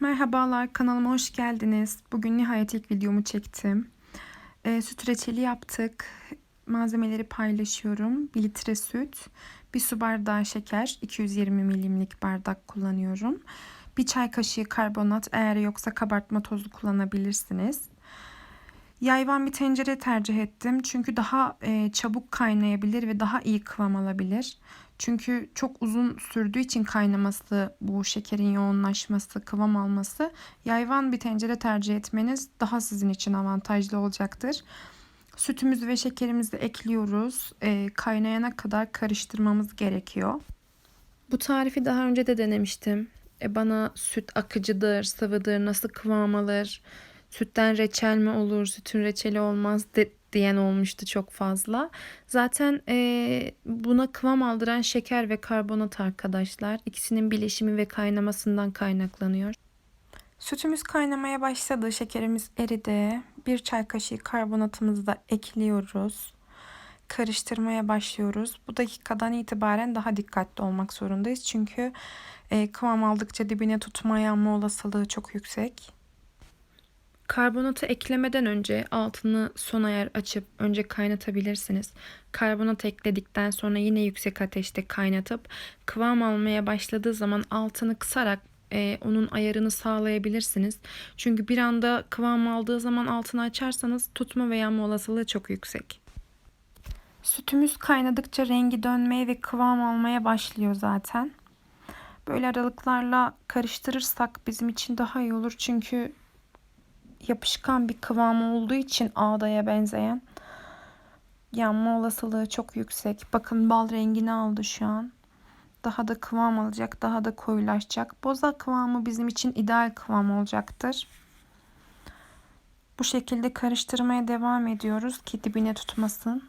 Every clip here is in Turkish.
Merhabalar kanalıma hoş geldiniz. Bugün nihayet ilk videomu çektim. Ee, süt reçeli yaptık. Malzemeleri paylaşıyorum. 1 litre süt, 1 su bardağı şeker, 220 milimlik bardak kullanıyorum. 1 çay kaşığı karbonat eğer yoksa kabartma tozu kullanabilirsiniz. Yayvan bir tencere tercih ettim. Çünkü daha e, çabuk kaynayabilir ve daha iyi kıvam alabilir. Çünkü çok uzun sürdüğü için kaynaması, bu şekerin yoğunlaşması, kıvam alması yayvan bir tencere tercih etmeniz daha sizin için avantajlı olacaktır. Sütümüzü ve şekerimizi ekliyoruz. E, kaynayana kadar karıştırmamız gerekiyor. Bu tarifi daha önce de denemiştim. E, bana süt akıcıdır, sıvıdır, nasıl kıvam alır, sütten reçel mi olur, sütün reçeli olmaz de, diyen olmuştu çok fazla. Zaten e, buna kıvam aldıran şeker ve karbonat arkadaşlar. İkisinin bileşimi ve kaynamasından kaynaklanıyor. Sütümüz kaynamaya başladı. Şekerimiz eridi. Bir çay kaşığı karbonatımızı da ekliyoruz. Karıştırmaya başlıyoruz. Bu dakikadan itibaren daha dikkatli olmak zorundayız. Çünkü e, kıvam aldıkça dibine tutma yanma olasılığı çok yüksek. Karbonatı eklemeden önce altını son ayar açıp önce kaynatabilirsiniz. Karbonat ekledikten sonra yine yüksek ateşte kaynatıp kıvam almaya başladığı zaman altını kısarak e, onun ayarını sağlayabilirsiniz. Çünkü bir anda kıvam aldığı zaman altını açarsanız tutma ve yanma olasılığı çok yüksek. Sütümüz kaynadıkça rengi dönmeye ve kıvam almaya başlıyor zaten. Böyle aralıklarla karıştırırsak bizim için daha iyi olur. Çünkü yapışkan bir kıvamı olduğu için ağdaya benzeyen yanma olasılığı çok yüksek. Bakın bal rengini aldı şu an. Daha da kıvam alacak, daha da koyulaşacak. Boza kıvamı bizim için ideal kıvam olacaktır. Bu şekilde karıştırmaya devam ediyoruz ki dibine tutmasın.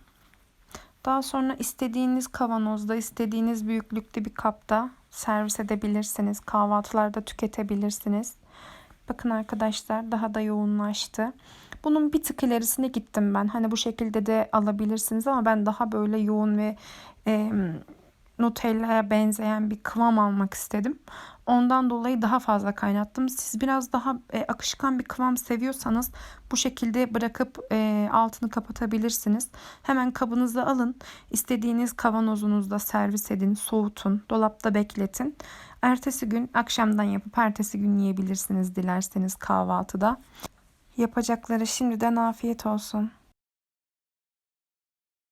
Daha sonra istediğiniz kavanozda, istediğiniz büyüklükte bir kapta servis edebilirsiniz. Kahvaltılarda tüketebilirsiniz. Bakın arkadaşlar daha da yoğunlaştı. Bunun bir tık ilerisine gittim ben. Hani bu şekilde de alabilirsiniz ama ben daha böyle yoğun ve e, Nutella'ya benzeyen bir kıvam almak istedim. Ondan dolayı daha fazla kaynattım. Siz biraz daha e, akışkan bir kıvam seviyorsanız bu şekilde bırakıp e, altını kapatabilirsiniz. Hemen kabınıza alın. İstediğiniz kavanozunuzda servis edin, soğutun, dolapta bekletin. Ertesi gün akşamdan yapıp ertesi gün yiyebilirsiniz dilerseniz kahvaltıda. Yapacakları şimdiden afiyet olsun.